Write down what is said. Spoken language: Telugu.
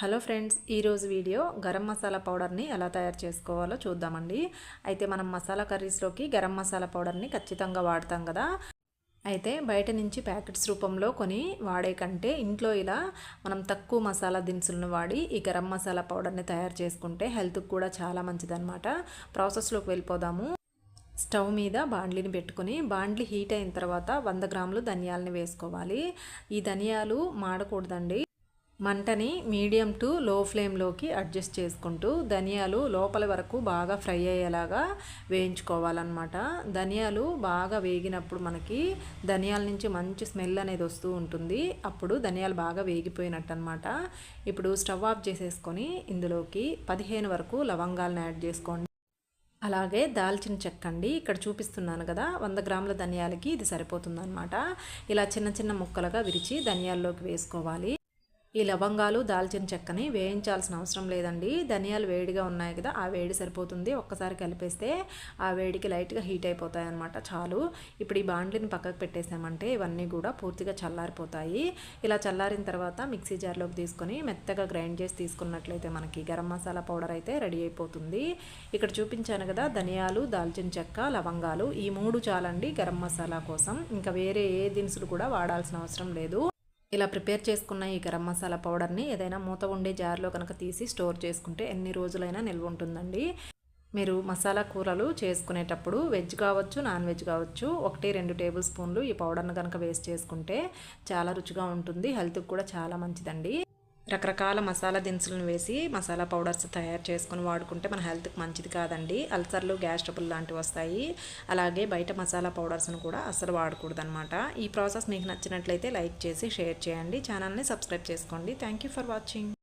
హలో ఫ్రెండ్స్ ఈరోజు వీడియో గరం మసాలా పౌడర్ని ఎలా తయారు చేసుకోవాలో చూద్దామండి. అయితే మనం మసాలా కర్రీస్లోకి గరం మసాలా పౌడర్ని ఖచ్చితంగా వాడతాం కదా. అయితే బయట నుంచి ప్యాకెట్స్ రూపంలో కొని వాడే కంటే ఇంట్లో ఇలా మనం తక్కువ మసాలా దినుసులను వాడి ఈ గరం మసాలా పౌడర్ని తయారు చేసుకుంటే హెల్త్కి కూడా చాలా మంచిదన్నమాట. ప్రాసెస్లోకి వెళ్ళిపోదాము. స్టవ్ మీద బాండ్లీని పెట్టుకుని బాండ్లీ హీట్ అయిన తర్వాత వంద గ్రాములు ధనియాలని వేసుకోవాలి. ఈ ధనియాలు మాడకూడదండి. మంటని మీడియం టు లో ఫ్లేమ్లోకి అడ్జస్ట్ చేసుకుంటూ ధనియాలు లోపల వరకు బాగా ఫ్రై అయ్యేలాగా వేయించుకోవాలన్నమాట. ధనియాలు బాగా వేగినప్పుడు మనకి ధనియాల నుంచి మంచి స్మెల్ అనేది వస్తూ ఉంటుంది. అప్పుడు ధనియాలు బాగా వేగిపోయినట్టు అనమాట ఇప్పుడు స్టవ్ ఆఫ్ చేసేసుకొని ఇందులోకి పదిహేను వరకు లవంగాలను యాడ్ చేసుకోండి. అలాగే దాల్చిన చెక్క అండి ఇక్కడ చూపిస్తున్నాను కదా వంద గ్రాముల ధనియాలకి ఇది సరిపోతుందన్నమాట. ఇలా చిన్న చిన్న ముక్కలుగా విరిచి ధనియాల్లోకి వేసుకోవాలి. ఈ లవంగాలు దాల్చిన చెక్కని వేయించాల్సిన అవసరం లేదండి. ధనియాలు వేడిగా ఉన్నాయి కదా ఆ వేడి సరిపోతుంది. ఒక్కసారి కలిపేస్తే ఆ వేడికి లైట్గా హీట్ అయిపోతాయి అనమాట చాలు. ఇప్పుడు ఈ బాండ్లిని పక్కకు పెట్టేసామంటే ఇవన్నీ కూడా పూర్తిగా చల్లారిపోతాయి. ఇలా చల్లారిన తర్వాత మిక్సీ జార్లోకి తీసుకొని మెత్తగా గ్రైండ్ చేసి తీసుకున్నట్లయితే మనకి గరం మసాలా పౌడర్ అయితే రెడీ అయిపోతుంది. ఇక్కడ చూపించాను కదా ధనియాలు దాల్చిన చెక్క లవంగాలు. ఈ మూడు చాలండి గరం మసాలా కోసం. ఇంకా వేరే ఏ దినుసులు కూడా వాడాల్సిన అవసరం లేదు. ఇలా ప్రిపేర్ చేసుకున్న ఈ గరం మసాలా పౌడర్ని ఏదైనా మూత ఉండే జార్లో కనుక తీసి స్టోర్ చేసుకుంటే ఎన్ని రోజులైనా నిల్వ ఉంటుందండి. మీరు మసాలా కూరలు చేసుకునేటప్పుడు వెజ్ కావచ్చు నాన్ వెజ్ కావచ్చు ఒకటి రెండు టేబుల్ స్పూన్లు ఈ పౌడర్ను కనుక వేస్ట్ చేసుకుంటే చాలా రుచిగా ఉంటుంది హెల్త్కి కూడా చాలా మంచిదండి. రకరకాల మసాలా దినుసులను వేసి మసాలా పౌడర్స్ తయారు చేసుకొని వాడుకుంటే మన హెల్త్కి మంచిది కాదండి. అల్సర్లు గ్యాస్ ట్రబుల్ లాంటివి వస్తాయి. అలాగే బయట మసాలా పౌడర్స్ను కూడా అస్సలు వాడకూడదు అనమాట ఈ ప్రాసెస్ మీకు నచ్చినట్లయితే లైక్ చేసి షేర్ చేయండి. ఛానల్ని సబ్స్క్రైబ్ చేసుకోండి. Thank for watching.